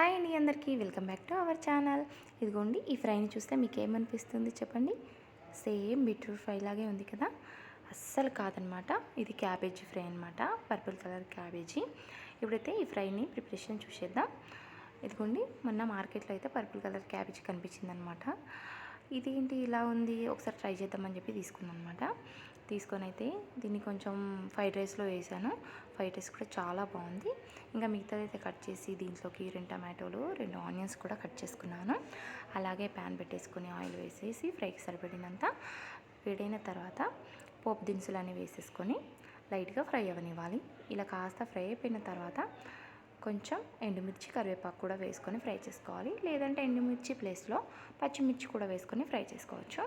Hi అండి అందరికీ. Welcome back to our channel. ఇదిగోండి ఈ ఫ్రైని చూస్తే మీకు ఏమనిపిస్తుంది చెప్పండి? సేమ్ బీట్రూట్ ఫ్రై లాగే ఉంది కదా? అస్సలు కాదనమాట. ఇది క్యాబేజీ ఫ్రై అనమాట పర్పుల్ కలర్ క్యాబేజీ. ఇప్పుడైతే ఈ ఫ్రైని ప్రిపరేషన్ చూసేద్దాం. ఇదిగోండి మొన్న మార్కెట్లో అయితే పర్పుల్ కలర్ క్యాబేజీ కనిపించింది అనమాట ఇదేంటి ఇలా ఉంది? ఒకసారి ట్రై చేద్దామని చెప్పి తీసుకున్నాను అనమాట తీసుకొని అయితే దీన్ని కొంచెం ఫ్రైడ్ రైస్లో వేసాను. ఫ్రైడ్ రైస్ కూడా చాలా బాగుంది. ఇంకా మిగతాది అయితే కట్ చేసి దీంట్లోకి రెండు టమాటోలు రెండు ఆనియన్స్ కూడా కట్ చేసుకున్నాను. అలాగే ప్యాన్ పెట్టేసుకొని ఆయిల్ వేసేసి ఫ్రైకి సరిపడినంత వేడైన తర్వాత పోపు దినుసులు అనేవి వేసేసుకొని లైట్గా ఫ్రై అవ్వనివ్వాలి ఇలా కాస్త ఫ్రై అయిపోయిన తర్వాత కొంచెం ఎండుమిర్చి కరివేపాకు కూడా వేసుకొని ఫ్రై చేసుకోవాలి. లేదంటే ఎండుమిర్చి ప్లేస్లో పచ్చిమిర్చి కూడా వేసుకొని ఫ్రై చేసుకోవచ్చు.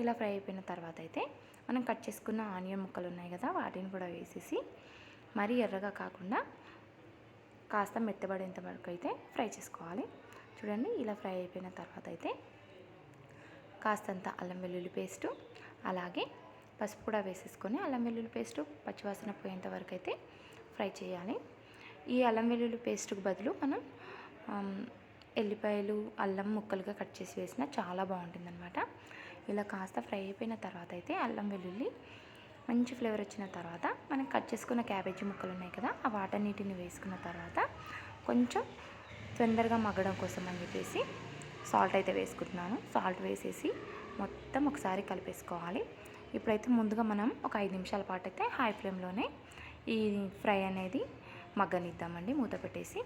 ఇలా ఫ్రై అయిపోయిన తర్వాత అయితే మనం కట్ చేసుకున్న ఆనియన్ ముక్కలు ఉన్నాయి కదా వాటిని కూడా వేసేసి మరీ ఎర్రగా కాకుండా కాస్త మెత్తబడేంత వరకు అయితే ఫ్రై చేసుకోవాలి. చూడండి ఇలా ఫ్రై అయిపోయిన తర్వాత అయితే కాస్తంత అల్లం వెల్లుల్లి పేస్టు అలాగే పసుపు కూడా వేసేసుకొని అల్లం వెల్లుల్లి పేస్టు పచ్చివాసన పోయేంత వరకు అయితే ఫ్రై చేయాలి. ఈ అల్లం వెల్లుల్లి పేస్ట్కి బదులు మనం ఎల్లిపాయలు అల్లం ముక్కలుగా కట్ చేసి వేసినా చాలా బాగుంటుందన్నమాట. ఇలా కాస్త ఫ్రై అయిపోయిన తర్వాత అయితే అల్లం వెల్లుల్లి మంచి ఫ్లేవర్ వచ్చిన తర్వాత మనం కట్ చేసుకున్న క్యాబేజీ ముక్కలు ఉన్నాయి కదా ఆ వాటర్ నీటిని వేసుకున్న తర్వాత కొంచెం తొందరగా మగ్గడం కోసం అని చెప్పేసి సాల్ట్ అయితే వేసుకుంటున్నాను. సాల్ట్ వేసేసి మొత్తం ఒకసారి కలిపేసుకోవాలి. ఇప్పుడైతే ముందుగా మనం ఒక ఐదు నిమిషాల పాటు అయితే హై ఫ్లేమ్లోనే ఈ ఫ్రై అనేది మగ్గనిద్దామండి. మూత పెట్టేసి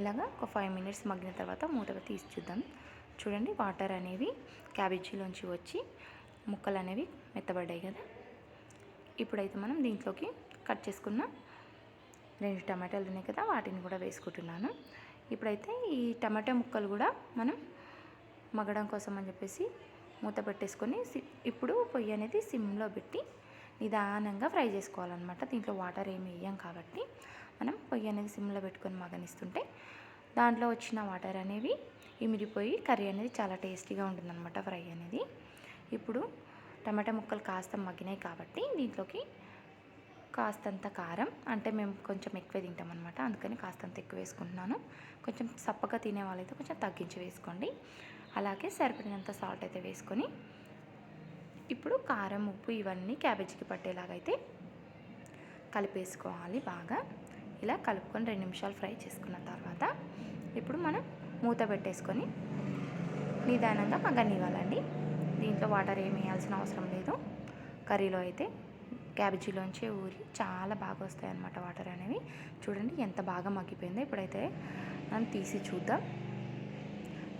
ఇలాగా ఒక ఫైవ్ మినిట్స్ మగ్గిన తర్వాత మూత తీసి చూద్దాం. చూడండి వాటర్ అనేవి క్యాబేజీలోంచి వచ్చి ముక్కలు అనేవి మెత్తబడ్డాయి కదా. ఇప్పుడైతే మనం దీంట్లోకి కట్ చేసుకున్న రెండు టమాటాలు ఉన్నాయి కదా వాటిని కూడా వేసుకుంటున్నాను. ఇప్పుడైతే ఈ టమాటా ముక్కలు కూడా మనం మగ్గడం కోసం అని చెప్పేసి మూత పెట్టేసుకొని సి- ఇప్పుడు పొయ్యి అనేది సిమ్లో పెట్టి నిదానంగా ఫ్రై చేసుకోవాలన్నమాట. దీంట్లో వాటర్ ఏమి వేయం కాబట్టి మనం పొయ్యి అనేది సిమ్లో పెట్టుకొని మగనిస్తుంటే దాంట్లో వచ్చిన వాటర్ అనేవి ఇమిడిపోయి కర్రీ అనేది చాలా టేస్టీగా ఉంటుందన్నమాట ఫ్రై అనేది. ఇప్పుడు టమాటా ముక్కలు కాస్త మగ్గినాయి కాబట్టి దీంట్లోకి కాస్తంత కారం అంటే మేము కొంచెం ఎక్కువ తింటాం అనమాట అందుకని కాస్తంత ఎక్కువ వేసుకుంటున్నాను. కొంచెం సప్పగా తినే వాళ్ళైతే కొంచెం తగ్గించి వేసుకోండి. అలాగే సరిపడినంత సాల్ట్ అయితే వేసుకొని ఇప్పుడు కారం ఉప్పు ఇవన్నీ క్యాబేజీకి పట్టేలాగైతే కలిపేసుకోవాలి బాగా. ఇలా కలుపుకొని రెండు నిమిషాలు ఫ్రై చేసుకున్న తర్వాత ఇప్పుడు మనం మూత పెట్టేసుకొని నిదానంగా మగ్గనివ్వాలండి. దీంట్లో వాటర్ ఏమి వేయాల్సిన అవసరం లేదు. కర్రీలో అయితే క్యాబేజీలోంచి ఊరి చాలా బాగా వస్తాయి అన్నమాట వాటర్ అనేవి. చూడండి ఎంత బాగా మగ్గిపోయిందో ఇప్పుడైతే మనం తీసి చూద్దాం.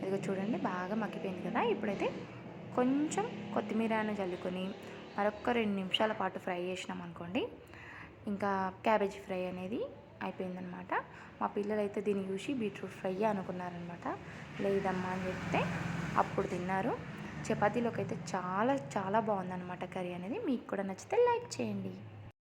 ఇదిగో చూడండి బాగా మగ్గిపోయింది కదా. ఇప్పుడైతే కొంచెం కొత్తిమీరను చల్లుకొని మరొక రెండు నిమిషాల పాటు ఫ్రై చేసినాం అనుకోండి ఇంకా క్యాబేజీ ఫ్రై అనేది అయిపోయిందనమాట. మా పిల్లలు అయితే దీన్ని చూసి బీట్రూట్ ఫ్రై అనుకున్నారనమాట. లేదమ్మా అని చెప్తే అప్పుడు తిన్నారు. చపాతీలోకి అయితే చాలా చాలా బాగుందన్నమాట కర్రీ అనేది. మీకు కూడా నచ్చితే లైక్ చేయండి.